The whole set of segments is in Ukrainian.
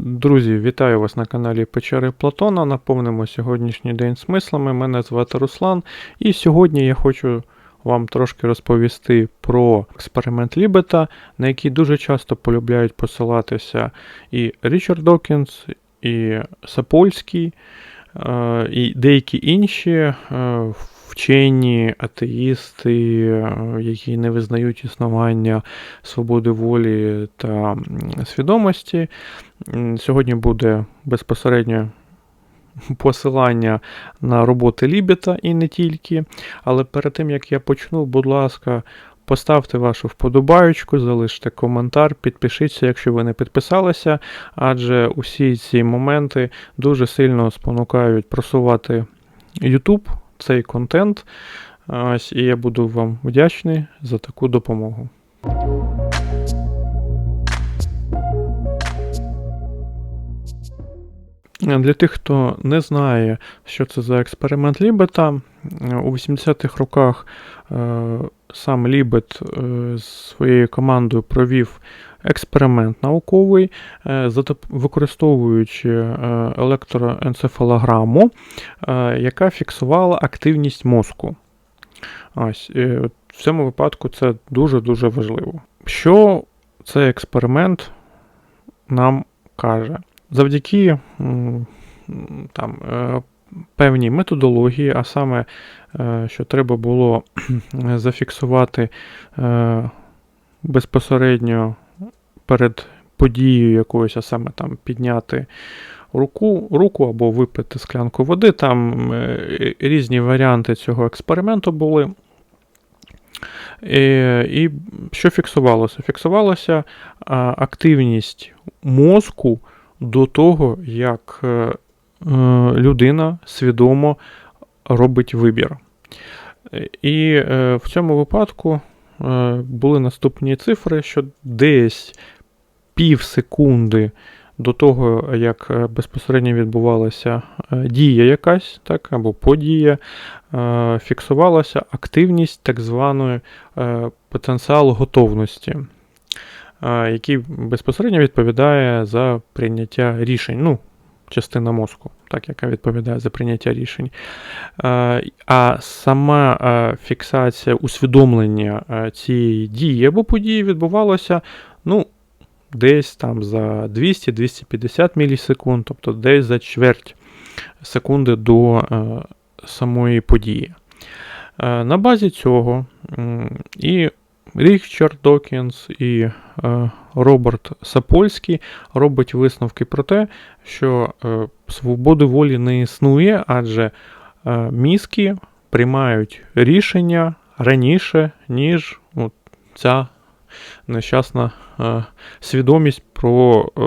Друзі, вітаю вас на каналі Печери Платона. Наповнимо сьогоднішній день смислами. Мене звати Руслан, і сьогодні я хочу вам трошки розповісти про експеримент Лібета, на який дуже часто полюбляють посилатися і Річард Докінс, і Сапольський, е, і деякі інші е, вчені атеїсти, е, які не визнають існування свободи волі та свідомості. Сьогодні буде безпосередньо посилання на роботи Лібета і не тільки. Але перед тим як я почну, будь ласка, поставте вашу вподобаючку, залиште коментар, підпишіться, якщо ви не підписалися, адже усі ці моменти дуже сильно спонукають просувати YouTube цей контент. Ось, і я буду вам вдячний за таку допомогу. Для тих, хто не знає, що це за експеримент Лібета, у 80-х роках е, сам Лібет е, з своєю командою провів експеримент науковий, е, використовуючи е, електроенцефалограму, е, яка фіксувала активність мозку. Ось, в цьому випадку це дуже-дуже важливо. Що цей експеримент нам каже? Завдяки там, певній методології, а саме, що треба було зафіксувати безпосередньо перед подією якоюсь, а саме там підняти руку, руку або випити склянку води. Там е, різні варіанти цього експерименту були. І, і що фіксувалося? Фіксувалася активність мозку до того, як е, е, людина свідомо робить вибір. І в цьому випадку були наступні цифри, що десь пів секунди до того, як е, безпосередньо відбувалася е, дія якась, так, або подія, е, фіксувалася активність так званої е, потенціал готовності, який безпосередньо відповідає за прийняття рішень. Ну, частина мозку, так, яка відповідає за прийняття рішень. А сама фіксація усвідомлення цієї дії або події відбувалося, ну, десь там за 200-250 мілісекунд, тобто десь за чверть секунди до е, самої події. Е, На базі цього і Річард Докінс, і е, Роберт Сапольський робить висновки про те, що свободи волі не існує, адже мізки приймають рішення раніше, ніж от, ця нещасна е, свідомість, про е,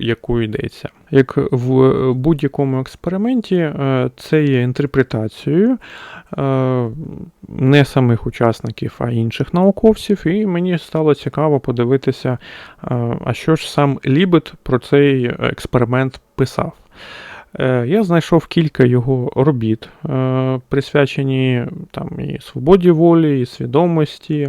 яку йдеться. Як в будь-якому експерименті, е, це є інтерпретацією не самих учасників, а інших науковців, і мені стало цікаво подивитися, а що ж сам Лібет про цей експеримент писав. Я знайшов кілька його робіт, присвячені там і свободі волі, і свідомості.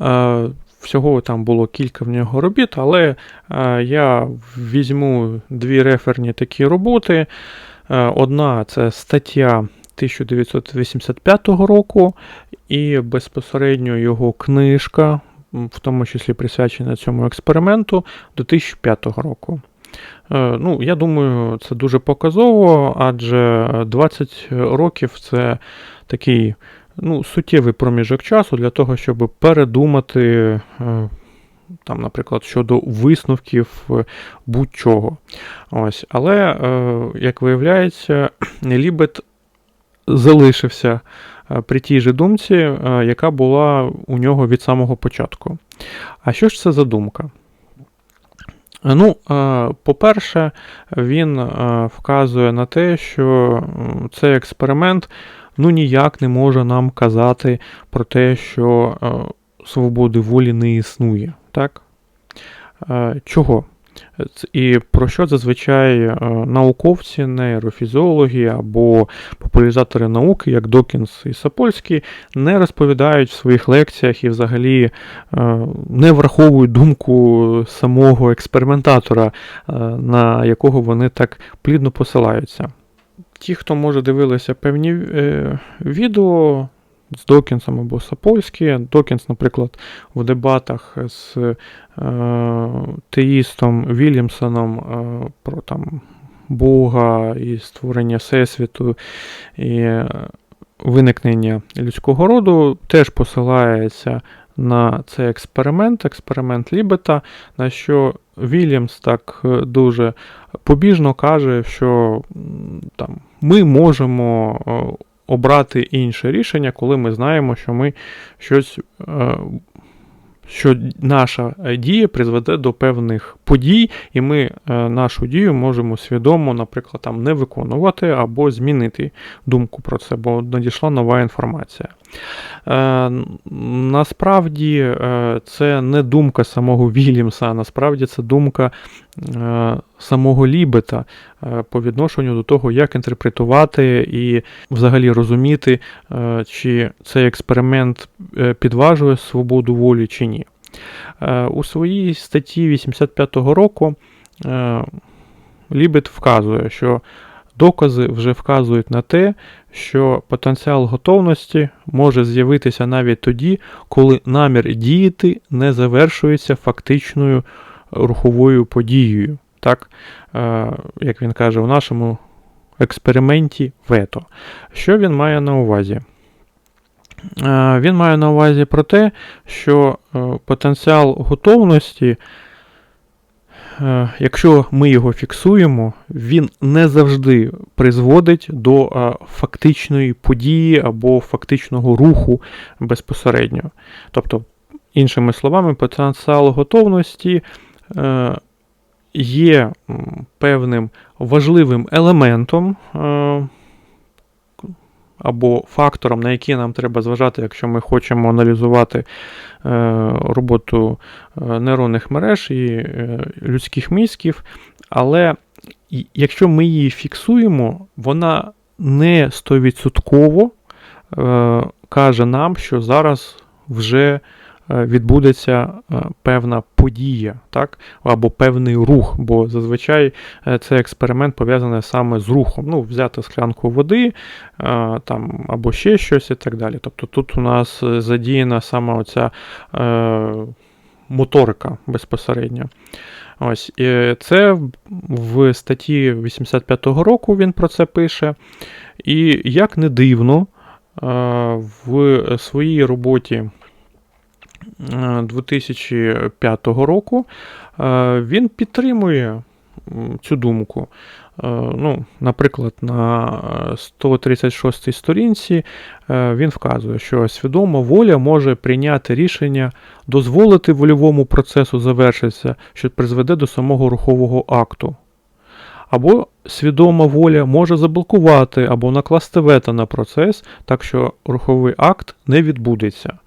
Е, Всього там було кілька в нього робіт, але е, я візьму дві реферні такі роботи. Е, Одна це стаття 1985 року, і безпосередньо його книжка, в тому числі присвячена цьому експерименту, 2005 року. Ну, я думаю, це дуже показово, адже 20 років це такий ну, суттєвий проміжок часу для того, щоб передумати, е, там, наприклад, щодо висновків е, будь-чого. Ось. Але, е, як виявляється, Лібет залишився при тій же думці, яка була у нього від самого початку. А що ж це за думка? Ну, по-перше, він вказує на те, що цей експеримент ну ніяк не може нам казати про те, що е, свободи волі не існує. Так? Е, чого? І про що зазвичай е, науковці, нейрофізіологи або популяризатори науки, як Докінс і Сапольський, не розповідають в своїх лекціях і взагалі не враховують думку самого експериментатора, на якого вони так плідно посилаються. Ті, хто може дивилися певні е, відео з Докінсом або Сапольські, Докінс, наприклад, в дебатах з е, теїстом Вільямсоном е, про там Бога і створення Всесвіту і е, виникнення людського роду, теж посилається на цей експеримент, експеримент Лібета, на що Вільямс так е, дуже побіжно каже, що там, ми можемо е, обрати інше рішення, коли ми знаємо, що ми щось. е, Що наша дія призведе до певних подій, і ми е, нашу дію можемо свідомо, наприклад, там не виконувати або змінити думку про це, бо надійшла нова інформація. Е, насправді е, це не думка самого Вільямса, а насправді це думка самого Лібета по відношенню до того, як інтерпретувати і взагалі розуміти, чи цей експеримент підважує свободу волі чи ні. Е, У своїй статті 85-го року е, Лібет вказує, що докази вже вказують на те, що потенціал готовності може з'явитися навіть тоді, коли намір діяти не завершується фактичною руховою подією. Так, е, як він каже, у нашому експерименті вето. Що він має на увазі? Е, Він має на увазі про те, що е, потенціал готовності, е, якщо ми його фіксуємо, він не завжди призводить до фактичної події або фактичного руху безпосередньо. Тобто, іншими словами, потенціал готовності є певним важливим елементом. Або фактором, на який нам треба зважати, якщо ми хочемо аналізувати е, роботу е, нейронних мереж і е, людських мізків. Але якщо ми її фіксуємо, вона не 100% е, каже нам, що зараз вже відбудеться е, певна подія, так? або певний рух, бо зазвичай е, цей експеримент пов'язаний саме з рухом. Ну, взяти склянку води, е, там, або ще щось і так далі. Тобто тут у нас е, задіяна саме оця е, моторика безпосередньо. Ось, і це в- статті 85-го року він про це пише. І як не дивно, е, в своїй роботі е, 2005 року е, він підтримує цю думку. Е, Ну, наприклад, на е, 136 сторінці е, він вказує, що свідома воля може прийняти рішення дозволити вольовому процесу завершитися, що призведе до самого рухового акту. Або свідома воля може заблокувати або накласти вето на процес, так що руховий акт не відбудеться.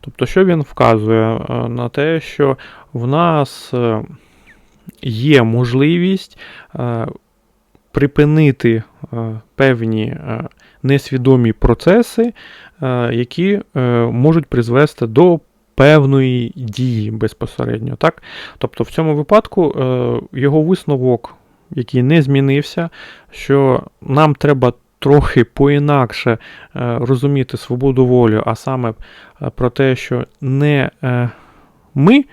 Тобто, що він вказує Е, на те, що в нас е, є можливість е, припинити певні несвідомі процеси, які можуть призвести до певної дії безпосередньо. Так? Тобто в цьому випадку його висновок, який не змінився, що нам треба трохи поінакше е, розуміти свободу волі, а саме е, про те, що не е, ми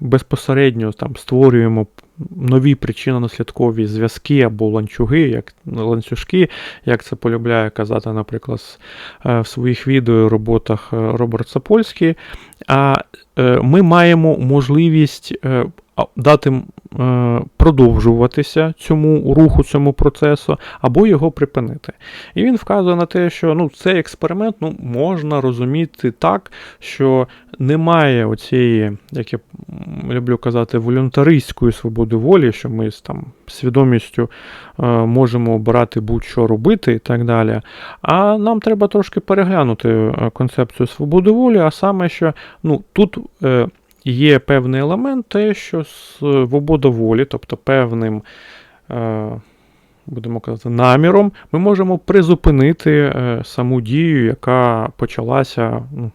безпосередньо там створюємо нові причинно-наслідкові зв'язки або ланцюги, як ланцюжки, як це полюбляє казати, наприклад, в своїх відео роботах Роберт Сапольський. А ми маємо можливість дати е, продовжуватися цьому руху, цьому процесу, або його припинити. І він вказує на те, що ну, цей експеримент ну, можна розуміти так, що немає оцієї, як я люблю казати, волюнтаристської свободи волі, що ми з там свідомістю е, можемо обирати будь-що робити і так далі. А нам треба трошки переглянути е, концепцію свободи волі, а саме, що ну, тут є певний елемент, те, що свобода волі, тобто певним. Е, будемо казати, наміром, ми можемо призупинити е, саму дію, яка почалася ну,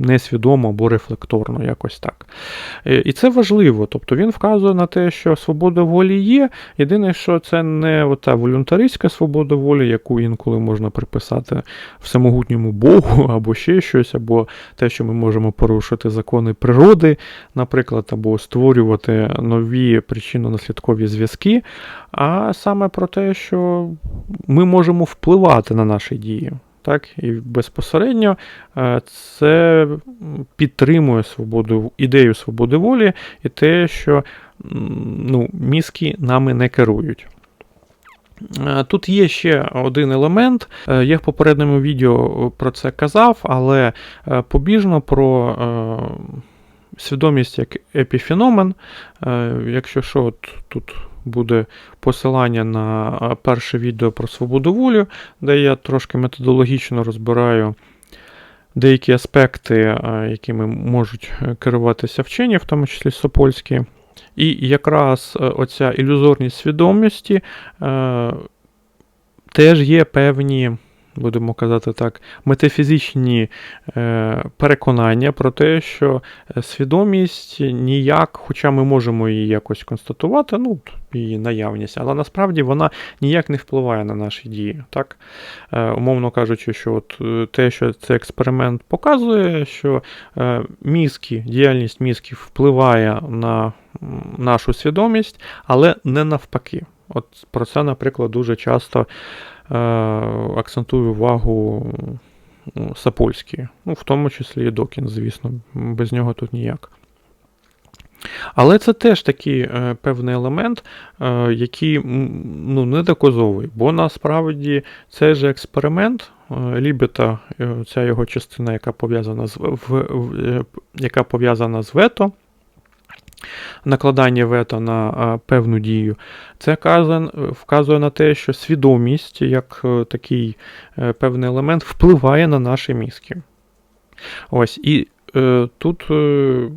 несвідомо або рефлекторно, якось так. Е, і це важливо. Тобто він вказує на те, що свобода волі є. Єдине, що це не ота волюнтаристська свобода волі, яку інколи можна приписати всемогутньому Богу, або ще щось, або те, що ми можемо порушити закони природи, наприклад, або створювати нові причинно-наслідкові зв'язки, а саме про те, що ми можемо впливати на наші дії. Так, І безпосередньо е, це підтримує свободу, ідею свободи волі і те, що ну, мізки нами не керують. Е, тут є ще один елемент. Е, я в попередньому відео про це казав, але побіжно про свідомість як епіфеномен. Якщо що, от тут буде посилання на перше відео про свободу волі, де я трошки методологічно розбираю деякі аспекти, якими можуть керуватися вчені, в тому числі Сопольські. І якраз оця ілюзорність свідомості е, теж є певні будемо казати так, метафізичні е, переконання про те, що е, свідомість ніяк, хоча ми можемо її якось констатувати, ну, її наявність, але насправді вона ніяк не впливає на наші дії. Так? Е, умовно кажучи, що от те, що цей експеримент показує, що мізки, діяльність мізків впливає на нашу свідомість, але не навпаки. От Про це, наприклад, дуже часто акцентую увагу ну, Сапольський, ну, в тому числі і Докін, звісно, без нього тут ніяк. Але це теж такий е, певний елемент, е, який ну, не доказовий, бо насправді цей же експеримент е, Лібета, е, ця його частина, яка пов'язана з в, в, е, яка пов'язана з вето, накладання вето на певну дію, це вказує на те, що свідомість, як е, такий е, певний елемент, впливає на наші мізки. Ось, І е, тут е,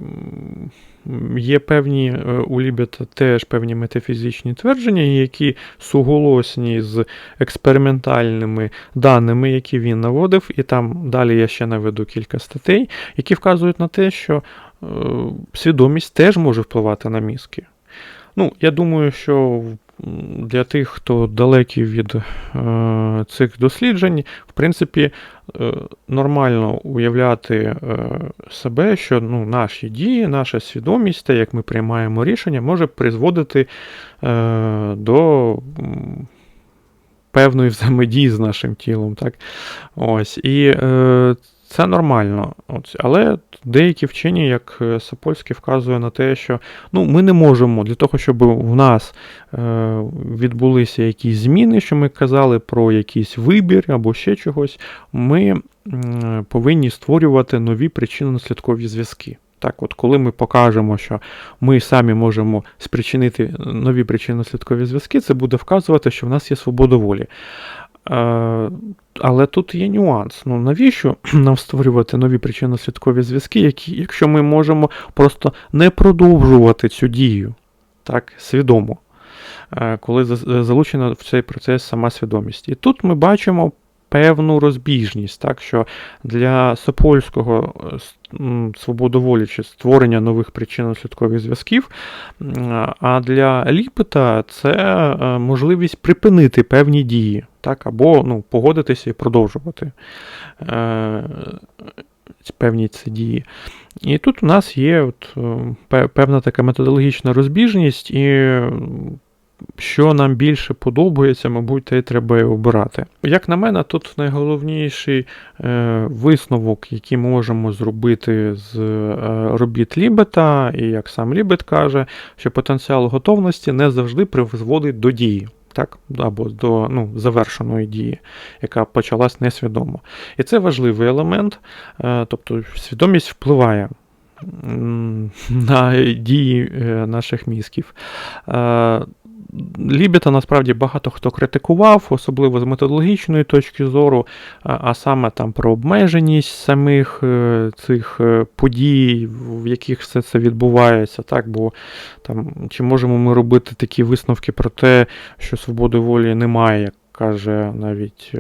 є певні е, у Лібета теж певні метафізичні твердження, які суголосні з експериментальними даними, які він наводив, і там далі я ще наведу кілька статей, які вказують на те, що свідомість теж може впливати на мізки. Ну, Я думаю, що для тих, хто далекий від е, цих досліджень, в принципі, е, нормально уявляти е, себе, що ну, наші дії, наша свідомість, те, як ми приймаємо рішення, може призводити е, до. Певної взаємодії з нашим тілом. так? Ось. І е, це нормально. От. Але деякі вчені, як е, Сапольський, вказує на те, що ну, ми не можемо для того, щоб в нас е, відбулися якісь зміни, що ми казали про якийсь вибір або ще чогось, ми е, повинні створювати нові причинно-наслідкові зв'язки. Так, от Коли ми покажемо, що ми самі можемо спричинити нові причинно-наслідкові зв'язки, це буде вказувати, що в нас є свобода волі. Е, але тут є нюанс. Ну навіщо нам створювати нові причинно-слідкові зв'язки, які, якщо ми можемо просто не продовжувати цю дію так, свідомо, е, коли залучена в цей процес сама свідомість. І тут ми бачимо певну розбіжність, так що для Сопольського е, свободоволі чи створення нових причинно-слідкових зв'язків, а для Ліпета це е, можливість припинити певні дії, так, або ну, погодитися і продовжувати е, певні ці дії. І тут у нас є от, певна така методологічна розбіжність, і що нам більше подобається, мабуть, те треба і обирати. Як на мене, тут найголовніший е, висновок, який можемо зробити з е, робіт Лібета, і як сам Лібет каже, що потенціал готовності не завжди призводить до дії. Так, або до ну, завершеної дії, яка почалась несвідомо. І це важливий елемент, е, тобто свідомість впливає на дії наших мізків. Лібіта насправді багато хто критикував, особливо з методологічної точки зору, а саме там про обмеженість самих е, цих е, подій, в яких все це відбувається. так, Бо там, чи можемо ми робити такі висновки про те, що свободи волі немає, як каже навіть.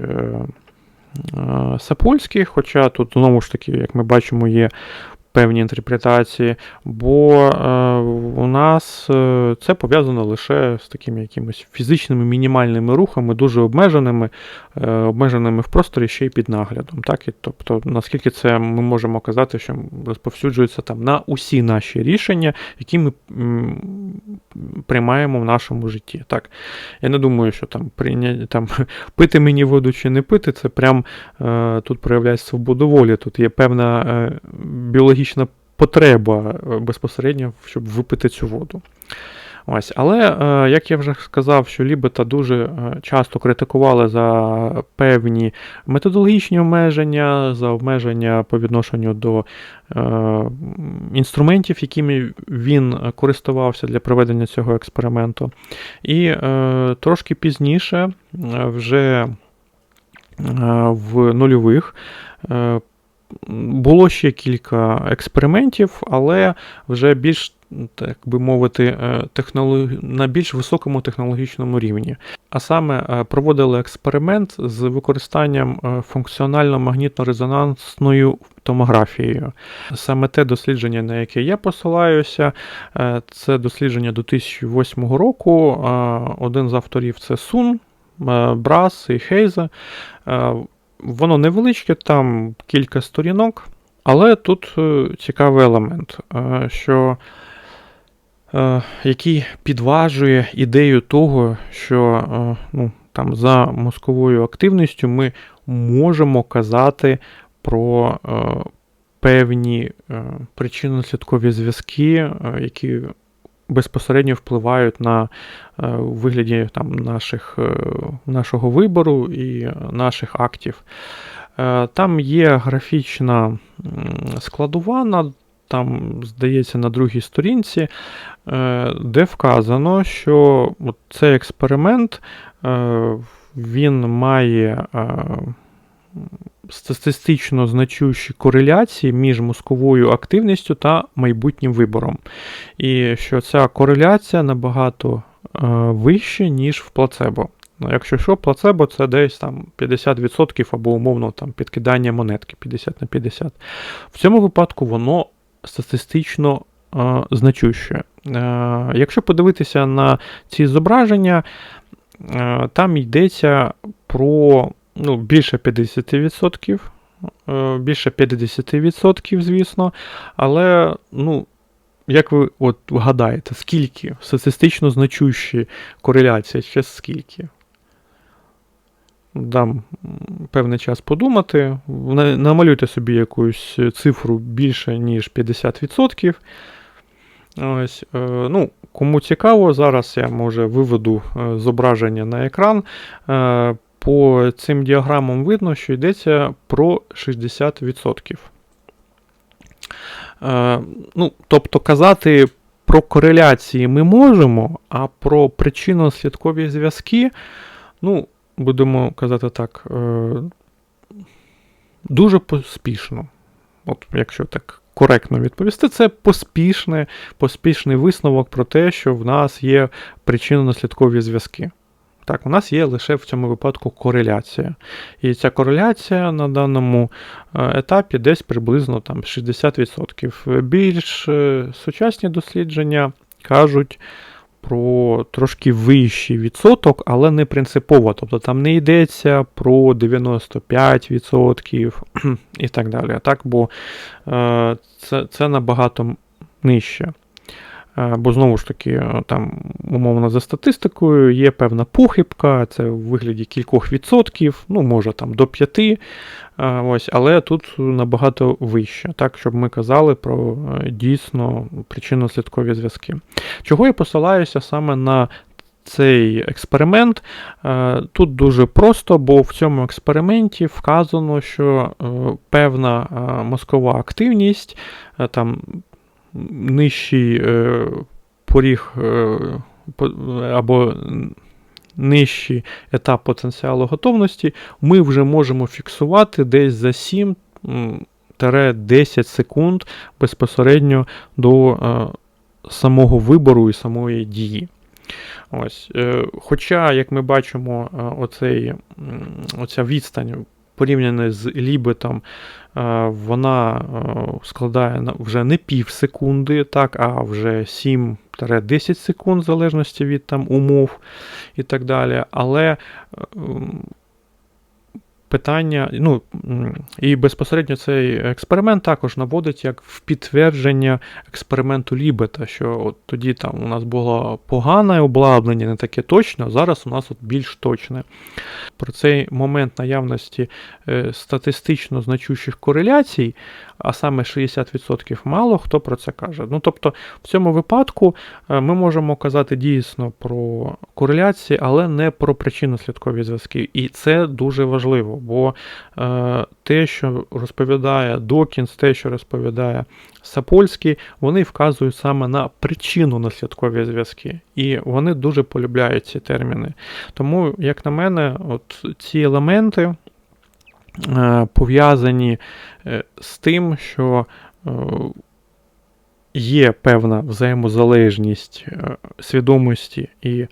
Сапольський, хоча тут знову ж таки, як ми бачимо, є певні інтерпретації, бо е, у нас е, це пов'язано лише з такими якимись фізичними мінімальними рухами, дуже обмеженими, е, обмеженими в просторі ще й під наглядом. Так? І, Тобто, наскільки це ми можемо казати, що розповсюджується там на усі наші рішення, які ми приймаємо в нашому житті. Так? Я не думаю, що там прийня... там пити мені воду чи не пити, це прям тут проявляється свободу волі. Тут є певна біологічна біологічна потреба е, безпосередньо, щоб випити цю воду. Ось, Але, е, як я вже сказав, що Лібета дуже е, часто критикували за певні методологічні обмеження, за обмеження по відношенню до інструментів, якими він користувався для проведення цього експерименту. І трошки пізніше, вже в нульових, було ще кілька експериментів, але вже більш, так би мовити, е, технолог... на більш високому технологічному рівні. А саме е, проводили експеримент з використанням е, функціонально-магнітно-резонансною томографією. Саме те дослідження, на яке я посилаюся, це дослідження до 2008 року. Один з авторів це Сун. Брас і Хейза. Воно невеличке, там кілька сторінок, але тут е, цікавий елемент, е, що е, який підважує ідею того, що ну, там, за мозковою активністю ми можемо казати про певні причинно-слідкові зв'язки, які безпосередньо впливають на е, вигляді там, наших, е, нашого вибору і наших актів. Е, там є графічна складова, там, здається, на другій сторінці, де вказано, що цей експеримент він має статистично значущі кореляції між мозковою активністю та майбутнім вибором. І що ця кореляція набагато е, вища, ніж в плацебо. Ну, Якщо що, плацебо це десь там 50% або умовно там підкидання монетки 50 на 50. В цьому випадку воно статистично е, значуще. Е, Якщо подивитися на ці зображення, е, там йдеться про ну, більше 50%, е, більше 50%, звісно. Але, ну, як ви от гадаєте, скільки статистично значущі кореляція ще скільки? Дам певний час подумати. Намалюйте собі якусь цифру більше, ніж 50%. Ось, е, ну, Кому цікаво, зараз я може виведу е, зображення на екран. По цим діаграмам видно, що йдеться про 60%. Е, ну, Тобто казати про кореляції ми можемо, а про причинно-слідкові зв'язки, ну, будемо казати так, е, дуже поспішно. От, Якщо так коректно відповісти, це поспішне, поспішний висновок про те, що в нас є причинно-наслідкові зв'язки. Так, у нас є лише в цьому випадку кореляція. І ця кореляція на даному е, етапі десь приблизно там 60%. Більш е, сучасні дослідження кажуть про трошки вищий відсоток, але не принципово. Тобто там не йдеться про 95% і так далі. Так, Бо е, це, це набагато нижче. Е, бо знову ж таки, е, там, умовно, за статистикою, є певна похибка, це в вигляді кількох відсотків, ну, може там до п'яти, е, ось, але тут набагато вище, так, щоб ми казали про дійсно причинно-слідкові зв'язки. Чого я посилаюся саме на цей експеримент? Тут дуже просто, бо в цьому експерименті вказано, що певна мозкова активність там нижчий е, поріг е, або нижчий етап потенціалу готовності, ми вже можемо фіксувати десь за 7-10 секунд безпосередньо до е, самого вибору і самої дії. Ось. Е, Хоча, як ми бачимо, е, оцей, оця відстань порівняно з лібетом, вона е, складає вже не пів секунди, так, а вже 7-10 секунд, в залежності від там, умов і так далі. Але е, м, питання, ну, і безпосередньо цей експеримент також наводить як в підтвердження експерименту Лібета, що от тоді там у нас було погане обладнання, не таке точне, зараз у нас от більш точне. Про цей момент наявності е, статистично значущих кореляцій, а саме 60% мало хто про це каже. Ну, тобто, в цьому випадку е, ми можемо казати дійсно про кореляції, але не про причинно-слідкові зв'язки. І це дуже важливо, бо е, те, що розповідає Докінс, те, що розповідає Сапольський, вони вказують саме на причинно-наслідкові зв'язки. І вони дуже полюбляють ці терміни. Тому, як на мене, от ці елементи е, пов'язані е, з тим, що е, є певна взаємозалежність е, свідомості і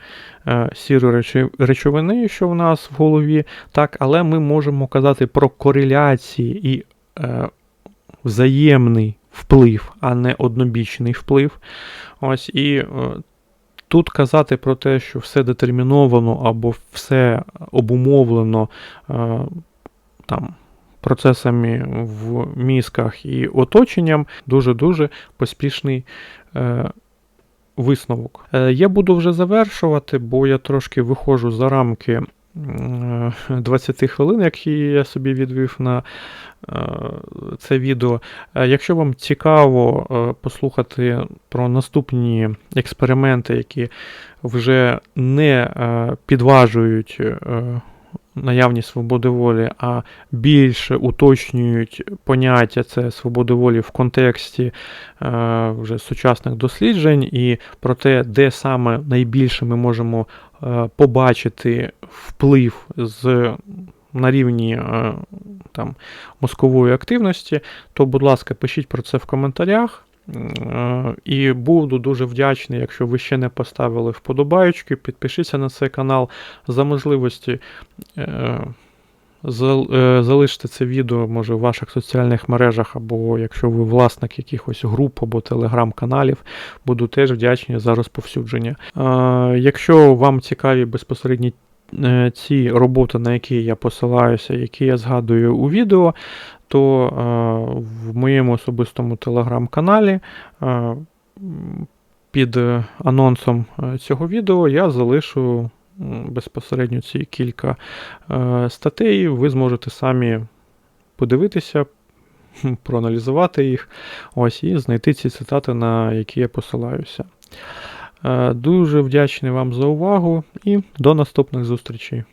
е, сірої речовини, що в нас в голові, так, але ми можемо казати про кореляції і е, взаємний вплив, а не однобічний вплив. Ось і тут казати про те, що все детерміновано або все обумовлено там. Процесами в мізках і оточенням дуже-дуже поспішний е, висновок. Е, я буду вже завершувати, бо я трошки виходжу за рамки е, 20 хвилин, які я собі відвів на е, це відео. Е, Якщо вам цікаво е, послухати про наступні експерименти, які вже не е, підважують е, наявність свободи волі, а більше уточнюють поняття це свободи волі в контексті е, вже сучасних досліджень і про те, де саме найбільше ми можемо е, побачити вплив з на рівні е, там, мозкової активності, то, будь ласка, пишіть про це в коментарях. Е, І буду дуже вдячний, якщо ви ще не поставили вподобаючки, підпишіться на цей канал за можливості. е, е, Залиште це відео, може, в ваших соціальних мережах, або якщо ви власник якихось груп або телеграм-каналів, буду теж вдячний за розповсюдження. Якщо вам цікаві безпосередні ці роботи, на які я посилаюся, які я згадую у відео, то е, в моєму особистому телеграм-каналі е, під анонсом е, цього відео я залишу безпосередньо ці кілька статей. Ви зможете самі подивитися, проаналізувати їх, ось і знайти ці цитати, на які я посилаюся. Дуже вдячний вам за увагу і до наступних зустрічей.